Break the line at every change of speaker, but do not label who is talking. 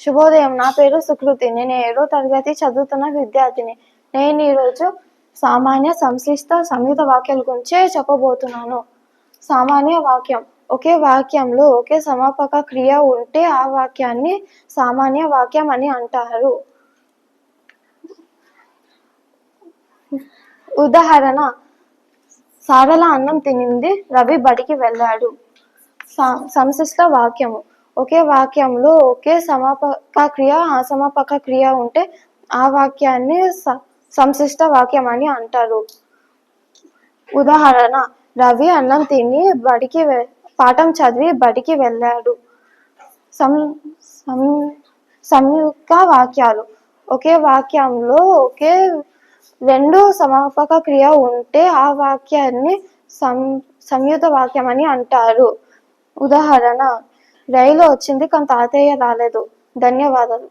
శుభోదయం. నా పేరు సుకృతి. నేను ఏడో తరగతి చదువుతున్న విద్యార్థిని. నేను ఈరోజు సామాన్య సంశ్లిష్ట సంయుత వాక్యాల గురించి చెప్పబోతున్నాను. సామాన్య వాక్యం. ఒకే వాక్యంలో ఒకే సమాపక క్రియ ఉంటే ఆ వాక్యాన్ని సామాన్య వాక్యం అని అంటారు. ఉదాహరణ సారల అన్నం తినింది రవి బడికి వెళ్ళాడు. సంశిష్ట వాక్యము. ఒకే వాక్యంలో ఒకే సమాపక క్రియ అసమాపక క్రియ ఉంటే ఆ వాక్యాన్ని సంశిష్ట వాక్యం అని అంటారు. ఉదాహరణ రవి అన్నం తిని బడికి వె- పాఠం చదివి బడికి వెళ్ళాడు. సం సం సంయుక్త వాక్యాలు. ఒకే వాక్యంలో ఒకే రెండు సమాపక క్రియ ఉంటే ఆ వాక్యాన్ని సం సంయుత వాక్యం అని అంటారు. ఉదాహరణ రైలు వచ్చింది కానీ తాతయ్య రాలేదు. ధన్యవాదాలు.